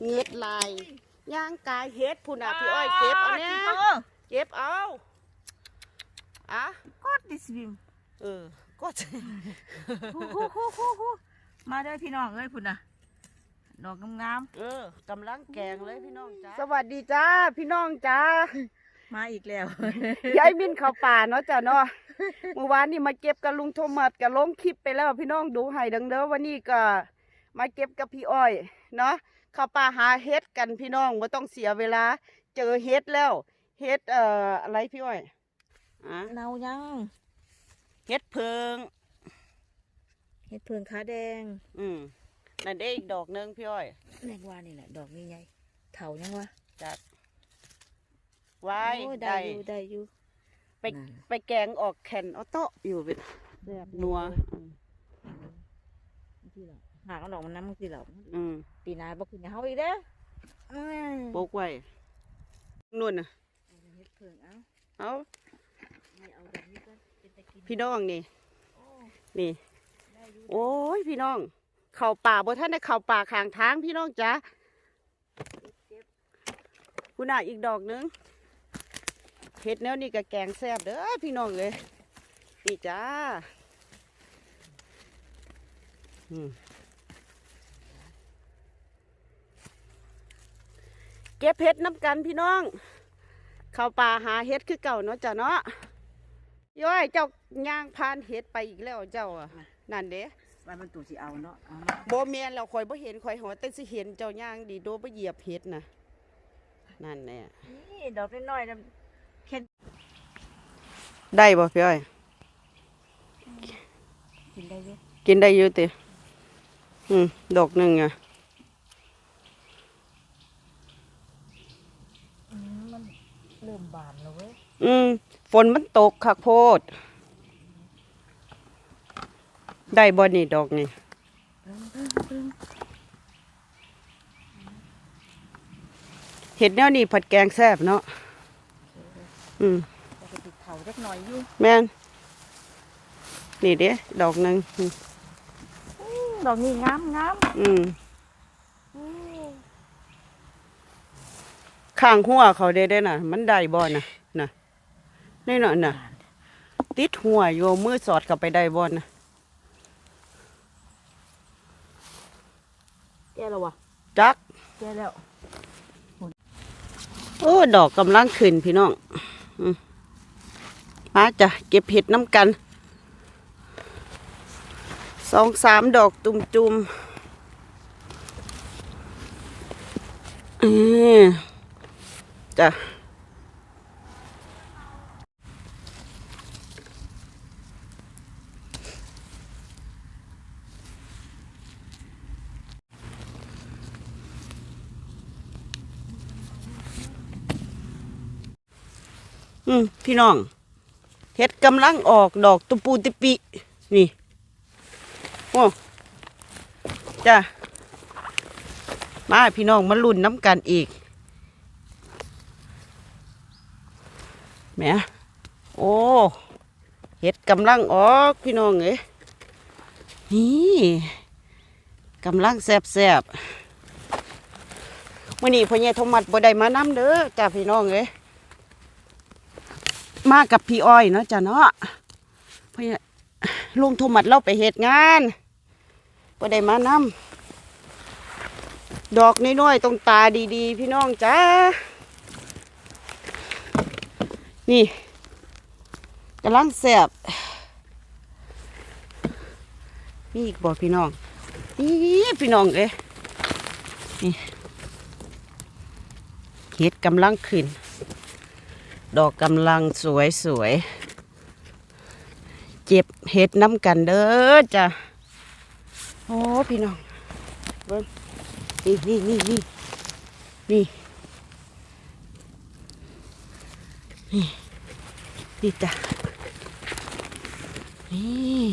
เฮ็ดลายย่างกายเฮ็ดพุ่นน่ะพี่อ้อยเก็บเอาเนี่ยเก็บเอาอะก็ดิสวิมเออก็ฮู้ฮู้ฮู้ฮู้ฮู้มาเด้อพี่น้องเอ้ยพุ่นน่ะดอกงามเออกำลังแกงเลยพี่น้องจ้าสวัสดีจ้าพี่น้องจ้าๆมาอีกแล้วยายมินเข้าป่าเนาะจ้ะเนาะเมื่อวานนี่มาเก็บกับลุงโทมัสกับลงคลิปไปแล้วพี่น้องดูให้ดังเด้อวันนี้ก็มาเก็บกับพี่อ้อยเนาะ เข้าป่าหาเฮ็ดกันพี่น้องว่าต้องเสียเวลา เจอเฮ็ดแล้วเฮ็ดเอ่ออะไรพี่อ้อยอะเนายังเฮ็ดเพิง เห็ดเพิงขาแดงอืมนั่นได้อีกดอกหนึงพี่อ้อยแรงว่านี่แหละดอกใหญ่ๆเถายังวะจัดไว้โอ้ยได้ได้อยู่ได้อยู่ไปไปแกงออกแผ่นเอาโต๊ะอยู่เป็นแซ่บนัวอืมที่เรา หากเอาดอกมันน้ำมันสิเราอืมปีหน้าบ่ขึ้นให้เฮาอีกเด้ออืมปลูกไว้นู่นน่ะเฮ็ดเพิงเอาเอาไม่เอาแบบนี้ก็เป็นตะกินพี่น้องนี่ โอ้นี่ ได้อยู่โอ้ยพี่น้อง เข่าป่าบ่ท่านได้เข่าป่าข้างทางพี่น้องจ้าคุณน่ะอีกดอกหนึงเห็ดแนวนี่ก็แกงแซ่บเด้อพี่น้องเลยนี่จ้าอืม เก็บเห็ดน้ำกันพี่น้อง เข้าป่าหาเห็ดคือเก่าเนาะจ้ะเนาะย้อยเจ้าย่างพานเห็ดไปอีกแล้วเจ้าอะนั่นเด้ว่ามันตู่สิเอาเนาะเอาโบเมียนเราคอยบ่เห็นคอยหัวแต่สิเห็นเจ้าย่างดีโดบ่เหยียบเห็ดนะนั่นแหละนี่ดอกน้อยๆนะเห็นได้บ่พี่อ้อย กินได้อยู่กินได้อยู่ติอืมดอกหนึ่งอะ อืมมันเริ่มบานแล้วเว้ยอืม ฝนมันตกคักโพด ได้บ่นี่ดอกนี่เห็ดแนวนี้ผัดแกงแซ่บเนาะอืมแต่ก็ติดเขาเล็กน้อยอยู่แม่นนี่เด้ดอกหนึ่งอืมอืมดอกนี้งามงามอืม อืม ข้างหัวเขาได้ได้น่ะ มันได้บ่น่ะน่ะนี่น่ะน่ะ ติดหัวโยมือสอดเข้าไปได้บ่น่ะแก่แล้ววะจักแก่แล้วโอ้ดอกกำลังขึ้นพี่น้องอืมมาจ้ะเก็บเห็ดน้ำกันสองสามดอกตุ่มๆเออ จ้ะอืมพี่น้องเห็ดกำลังออกดอกตุปูติปินี่โอ้จ้ะมาพี่น้องมาลุ่นน้ำกันอีก แหมโอ้เห็ดกำลังออกพี่น้องเอ้ยนี่กำลังแซบแซบๆมื่อนี้พ่อใหญ่ทมัดบ่ได้มาน้ำเด้อจ้าพี่น้องเอ้ยมากับพี่อ้อยเนาะจ้ะเนาะพ่อใหญ่ลุงทมัดเราไปเหตุงานบ่ได้มาน้ำดอกน้อยๆตรงตาดีๆ พี่น้องจ้า นี่กำลังแสบนี่อีกบอพี่น้องนี่พี่น้องเอ้ยนี่เห็ดกำลังขึ้น ดอกกำลังสวยสวยๆเจ็บเห็ดน้ำกันเด้อจ้ะโอ้พี่น้องเบิ่งนี่นี่นี่นี่นี่ นี่นี่จ้ะนี่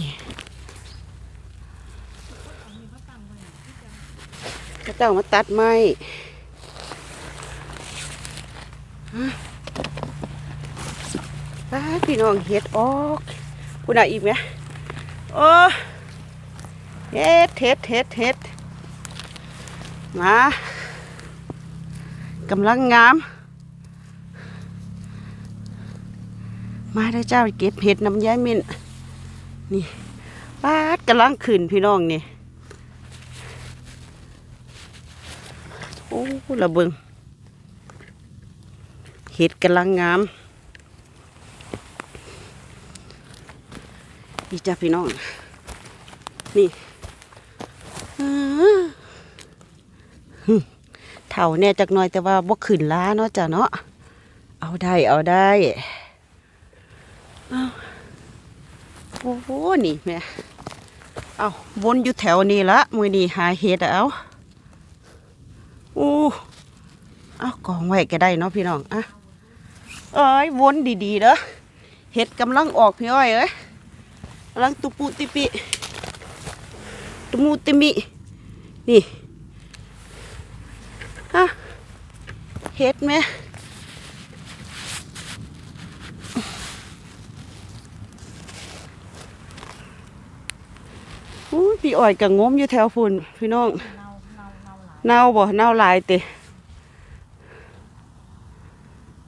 ก็ต้องมาตัดไม้ฮะอ้าพี่น้องเห็ดออกพูดอะไรอีกไหมโอ้เฮ็ดเฮ็ดเฮ็ดเฮ็ดมากำลังงาม มาได้เจ้าเก็บเห็ดน้ำย้ายมินนี่ปาดกำลังขึ้นพี่น้องนี่โอ้ระเบิงเห็ดกำลังงามนี่จ้าพี่น้อง นี่อื้อหึเท่าแน่จักหน่อยแต่ว่าบ่ขึ้นล้าเนาะจ้ะเนาะเอาได้เอาได้เอา โอ้โหนี่แม่เอาวนอยู่แถวนี้ละมือนี้หาเห็ดเอาโอ้เอากองไว้ก็ได้เนาะพี่น้องอะเอ้ยวนดีๆเด้อเห็ดกำลังออกพี่อ้อยเอ้ยกำลังตุปุติปิตุมูติมินี่ฮะเฮ็ดไหม พี่อ้อยกับงมอยู่แถวฝุ่นพี่น้องเน่าบ่เน่าลายเตะ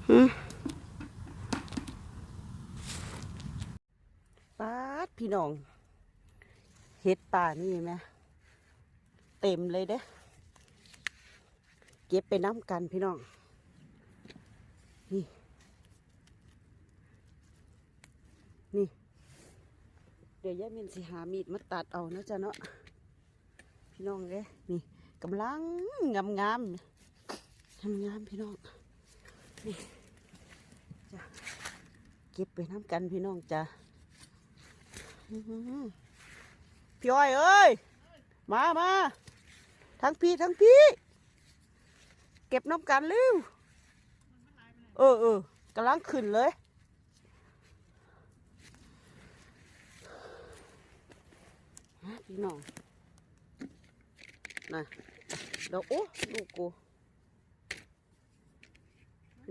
หึป๊าดพี่น้องเฮ็ดป่านี่ไหมเต็มเลยเด้เก็บไปน้ำกันพี่น้อง นี่ นี่ เดี๋ยวยายมินสิหามีดมาตัดเอานะจ๊ะเนาะพี่น้องเอ้ยนี่กำลังงามงามงามงามพี่น้องนี่จ้ะเก็บไปน้ำกันพี่น้องจ้ะพี่อ้อยเอ้ยมามาทั้งพี่ทั้งพี่ เก็บน้ำกันเร็วเออเออกำลังขึ้นเลยฮะ พี่น้องน่ะเดี๋ยวโอ้ลูกกู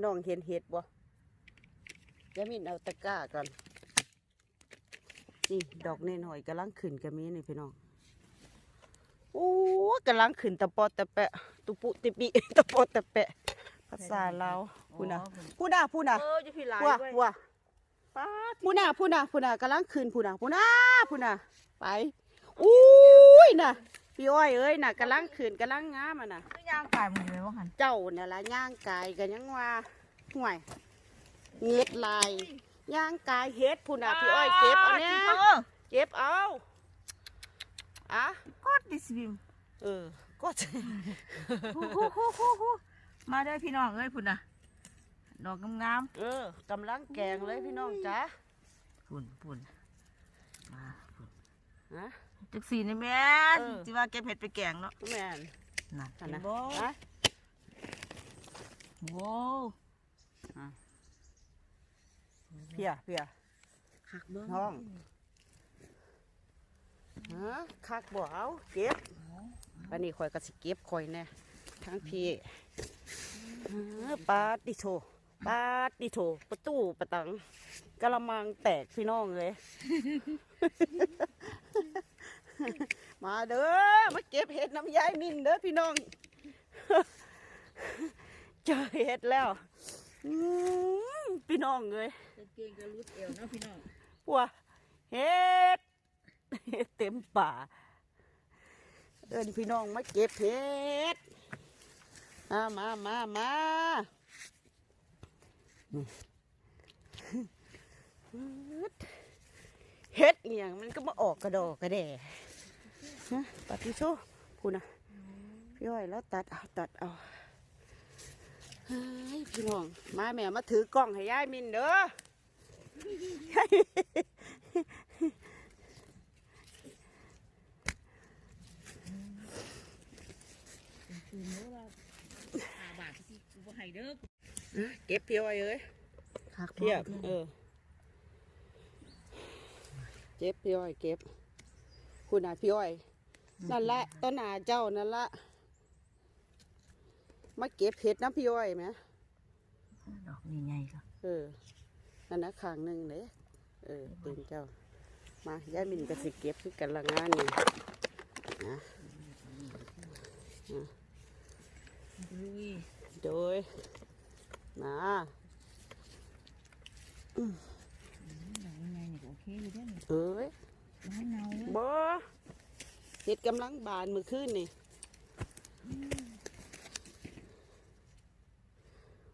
น้องเห็นเห็ดบ่ยามินเอาตะกร้าก่อนนี่ดอกน้อยๆกำลังขึ้นกระมีนี่พี่น้องโอ้กำลังขึ้นตะปอตะแปะ ตุปุติปิตะปอตะแปะ ภาษาลาวพูดนะอ๋อพูดนะพูดนะเออจะพี่หลายพูดเว้ยพูดป้าดพูดนะพูดนะพูดนะกำลังขึ้นพูดนะพูดนะพูดนะไป อุ้ยน่ะพี่อ้อยเอ้ยน่ะกำลังขึ้นกำลังงามอะน่ะคือย่างกายมึงเลยว่าหันเจ้าน่ะละย่างกายกันยังว่าห่วยเงียดลายย่างกายเฮ็ดพูดนะพี่อ้อยเก็บเอาเนี่ยเออเก็บเอาอะกดดิสบิมเออก็จะฮู้ฮู้ฮู้ฮู้ฮู้มาเด้อพี่น้องเอ้ยพุ่นน่ะดอกงามเออกำลังแกงเลยพี่น้องจ้าๆพุ่นพุ่นมาพุ่นฮะ จักสีนี่แม่นเออสิว่าเก็บเห็ดไปแกงเนาะแม่นนั่นอันเห็นะนบ่ฮะโว้วเพียเพียคักเบิ่งน้องฮะคักบ่เอาเก็บวันนี้ข่อยก็สิเก็บข่อยแน่ทั้งพี่เออปาดดิโถปาดดิโถประตูประตังกะละมังแตกพี่น้องเลย มาเด้อมาเก็บเห็ดน้ำยายมินเด้อพี่น้อง เจอเห็ดแล้วอืมพี่น้องเลยกางเกงก็รุดเอวเนาะพี่น้องว้าเห็ดเห็ดเต็มป่าเอินพี่น้องมาเก็บเห็ดมามามามานี่เห็ดเนี่ยมันก็มาออกกระดอกกระแด่ ฮะตัดที่โซ่พูดนะพี่อ้อยแล้วตัดเอาตัดเอาเฮ้ยพี่น้อง มาแม่มาถือกล้องให้ยายมินเด้อเด้อเก็บพี่อ้อยเอ้ยเทียบเออ เก็บพี่อ้อยเก็บคุณน่ะพี่อ้อย นั่นแหละต้นหนาเจ้านั่นละมาเก็บเห็ดน้ำพี่อ้อยไหมดอกนี่ใหญ่ก็เออนั่นนะข้างหนึ่งเลยเออเต็มเจ้า มาย่ามินก็สิเก็บคือกันละงานนี่นะลุยโดยมาดอกยังไงนี่ก็โอเคอยู่เด้อนี่เอ้ยร้านเนาเว้ยบ่ เฮ็ดกำลังบานมือคืนนี่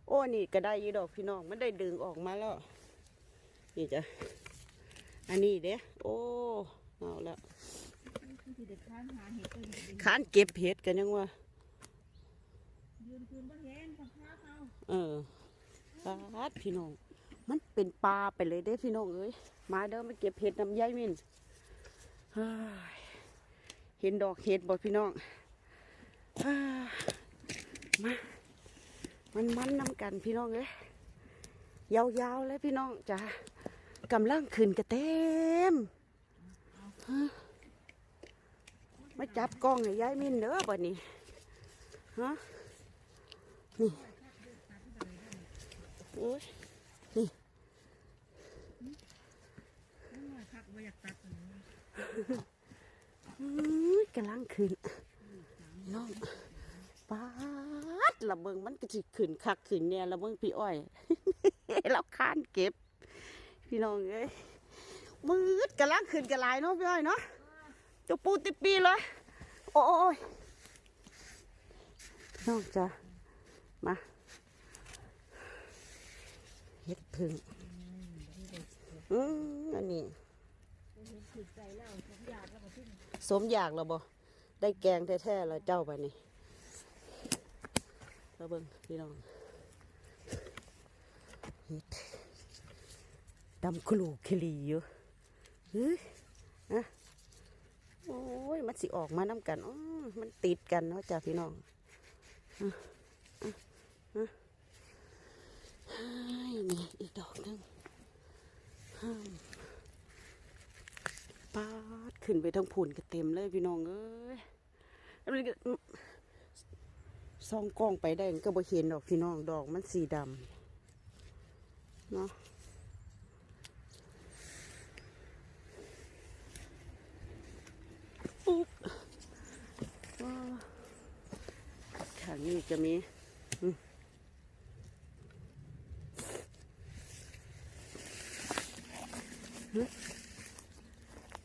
โอ้นี่ก็ได้ยีดอกพี่น้องมันได้ดึงออกมาแล้ว นี่จ้ะ อันนี้เด้โอ้เอาแล้วค้านเก็บเห็ดกันยังวะเอออปาพี่น้อง มันเป็นปลาไปเลยเด้พี่น้องเอ้ย มาเด้อมาเก็บเห็ดน้ำยายมินเฮ้ย เห็นดอกเห็ดบ่พี่น้องมามันมันน้ำกันพี่น้องเอ้ยยาวๆเลยพี่น้องจ้ะกำลังขึ้นกระเต็มมาจับกล้องให้ยายมินเด้อบ่นี้ฮะนี่โอ้ยนี่คักบ่อยากตัดอันนี้อื้อ กำลังขึ้นน้องปาดละเบิงมันก็สิขึ้นคักขึ้นเนี่ยละเบิงพี่อ้อยเราค้านเก็บ พี่น้องเอ้ยมืดกำลังขึ้นกระลายเนาะพี่อ้อยเนาะจุปูติปีเลยโอ้ยน้องจ้ะมาเฮ็ดพึ่งอืมอันนี้ ถือใจแล้วผมอยากแล้วก็ขึ้นสมอยากเราบ่ได้แกงแท้ๆแล้วเจ้าไปนี่เราเบิ่งพี่น้องดำคลูคลีอยู่เฮ้ยอะโอ้ย มันสิออกมาน้ำกันอ๋อมันติดกันเนาะจ้าพี่น้องอะอะอะนี่อีกดอกนึงห้าม ปาดขึ้นไปทั้งผุนก็เต็มเลยพี่น้องเอ้ยซองกล้องไปได้ก็บ่เห็นดอกพี่น้องดอกมันสีดำเนาะปุ๊บว้างนี้จะมีอืม โ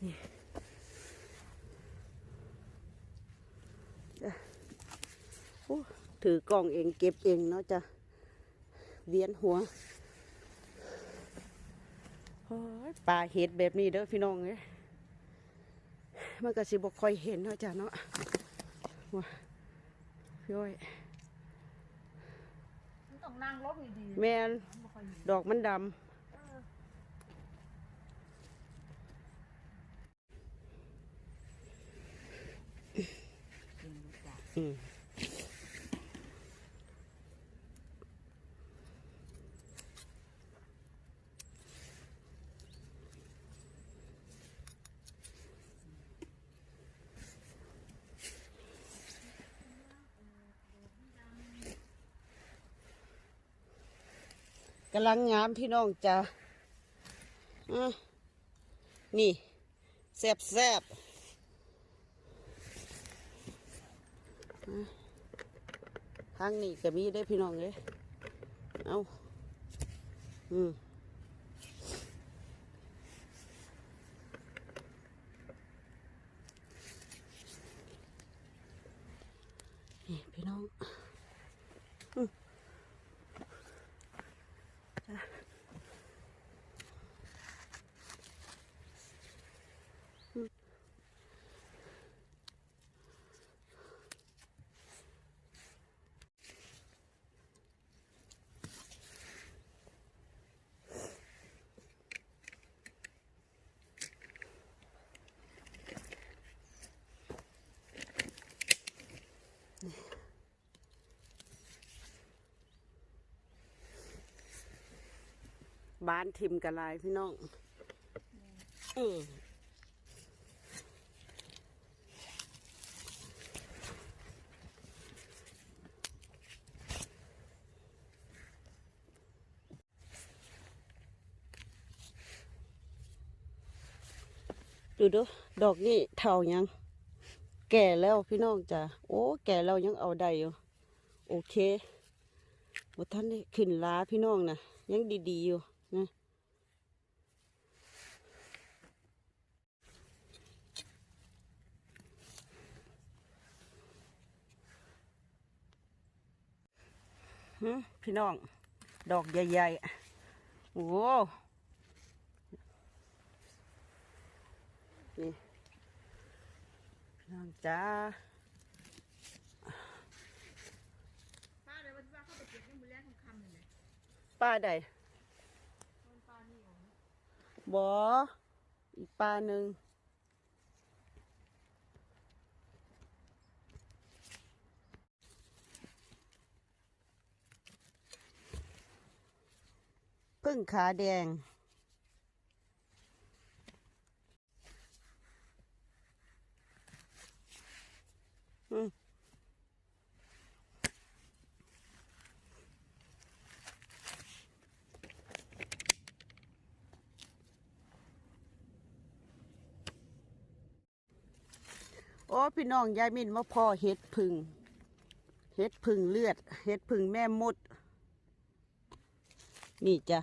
อ้ถือกล้องเองเก็บเองเนาะจ้ะเวียนหัวโอ้ยปลาเห็ดแบบนี้เด้อพี่น้องเอ้ยมันก็สิบ่ค่อยเห็นเนาะจ้ะเนาะว้าพี่อ้อยมันต้องนั่งรถดีๆแม่นบ่ค่อยมีดอกมันดเออำอืม กำลังงามพี่น้องจ้ะอะนี่แซบแซบๆอะ ทางนี้ก็มีได้พี่น้องเลยเอาอืมนี่พี่น้อง บ้านทิมกะลายพี่น้องเออดูดูดอกนี่เท่ายัง แก่แล้วพี่น้องจ้ะโอ้ แก่แล้วยังเอาได้อยู่ โอเคบท่านได้ขึ้นลาพี่น้องนะยังดีๆอยู่นะหึ พี่น้อง ดอกใหญ่ๆ โอ้นี่พี่น้องจ้าป้าเดี๋ยววันที่ว่าเข้าไปเก็บในมือแรกของคำเลยนะป้าใดป้านี่อ๋อบออีกป้าหนึ่ง พึ่งขาแดง อืมโอ้พี่น้องยายมินมาพ่อเห็ดพึ่งเห็ดพึ่งเลือด เห็ดพึ่งแม่มด นี่จ้ะ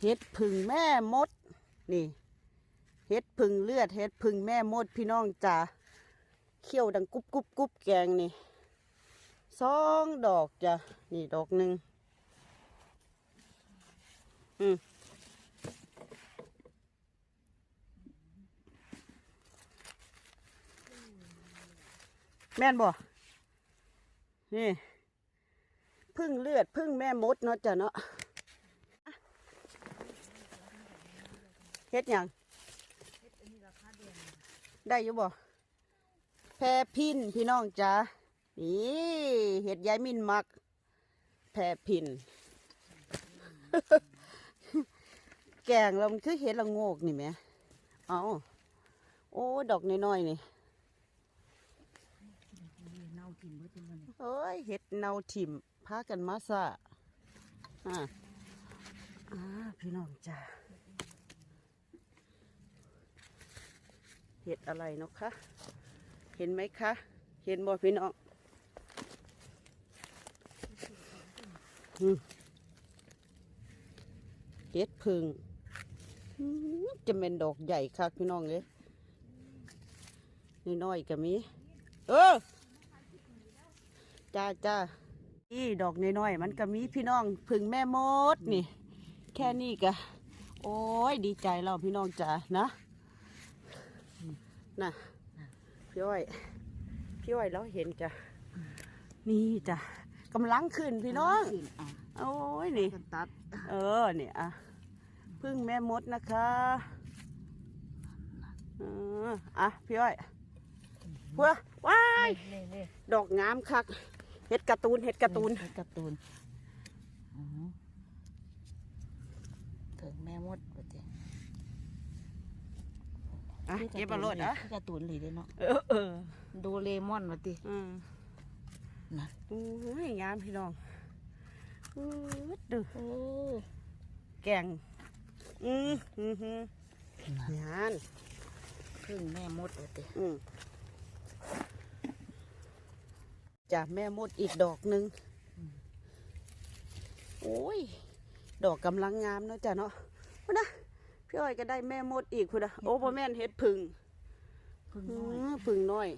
เห็ดพึ่งแม่มด นี่ เห็ดพึ่งเลือด เห็ดพึ่งแม่มดพี่น้องจ้ะเขี้ยวดังกุบกุบกุบแกงนี่สองดอกจ้ะนี่ดอกหนึ่งอืมแม่นบ่นี่ พึ่งเลือดพึ่งแม่มดเนาะจ้ะเนาะอะเฮ็ดหยังได้อยู่บ่แพรพินพี่น้องจ้านี่เฮ็ดยายมินมัก แพรพิน แกงเรามันคือเห็ดละโงกนี่แหมเอาโอ้ ดอกน้อยๆนี่เน่าถิ่นเมื่อถึงวันนี้เอ้ยเห็ดเนาถิ่ม พากันมาซะอ่าอ่าพี่น้องจ้าเห็ดอะไรเนาะคะเห็นไหมคะ เห็นบ่พี่น้องอืมเห็ดพึ่งจะเป็นดอกใหญ่ค่ะพี่น้องเลยน้อยๆก็มี เออ จ้าจ้า นี่ดอกน้อยๆมันก็มีพี่น้องผึ่งแม่มดนี่ แค่นี้ก็โอ้ยดีใจเราพี่น้องจ้านะน่ะพี่อ้อยพี่อ้อยเราเห็นจ้ะนี่จ้ะกำลังขึ้นพี่น้องขึ้นอะโอ้ยนี่กันตัดเออเนี่ยอะพึ่งแม่มดนะคะเอออะพี่อ้อยเพื่อว้ายเล่เล่ดอกงามคัก เห็ดการ์ตูนเห็ดการ์ตูนเฮ็ดการ์ตูนอ๋อถึงแม่มดว่าติอะเก็บมาโลดอะคือการ์ตูนเลยเด้เนาะเออเออโดเรมอนว่าติอืมนะโอ้ยงามพี่น้องอืดดูโอ้แกงอืมอืมอืมน่ะงานพึ่งแม่มดว่าติอืม จากแม่มดอีกดอกหนึ่งโอ้ย ดอกกำลังงามเนาะจ้ะเนาะพุ่นนะพี่อ้อยก็ได้แม่มดอีกพุ่นนะโอ้พ่อแม่นเฮ็ดพึ่งพึ่งอืน้อยมพึ่งน้อย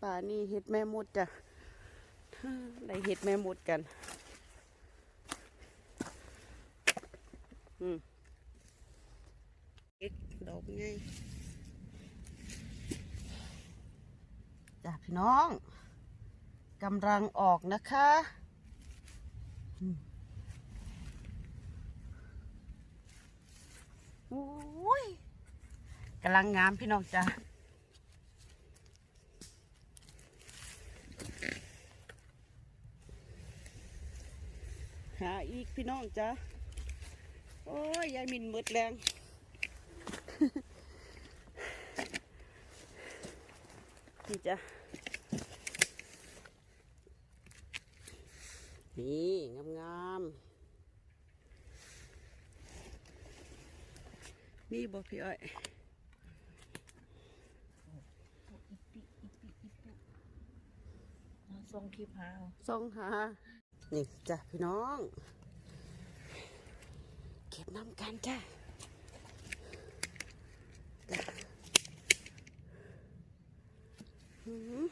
ป่านี่เฮ็ดแม่มดจ้ะได้เฮ็ดแม่มดกันอืมเอ็กดอกไงจ้ะพี่น้อง กำลังออกนะคะอืมโอ้ยกำลังงามพี่น้องจ้ะหาอีกพี่น้องจ้ะโอ้ยยายมินหมดแรงนี่จ้ะ นี่งามงามๆมีบ่พี่อ้อยอีปิอีปิอีปิเอาส่งคลิปหาเอาส่งหานี่จ้ะพี่น้อง เก็บน้ำกันจ้ะจ้ะหืม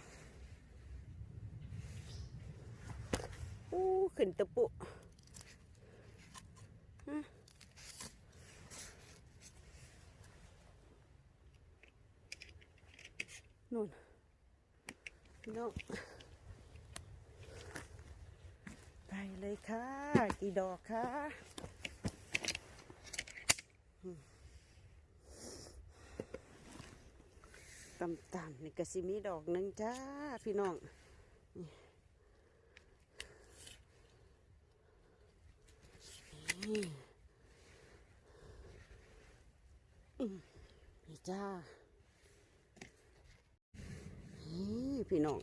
อู้ ขึ้นตะปุนู่นพี่น้องไปเลยค่ะ กี่ดอกค่ะต่ำๆนี่ก็สิมีดอกหนึ่งจ้า พี่น้องนี่ นี่จ้าพี่น้อง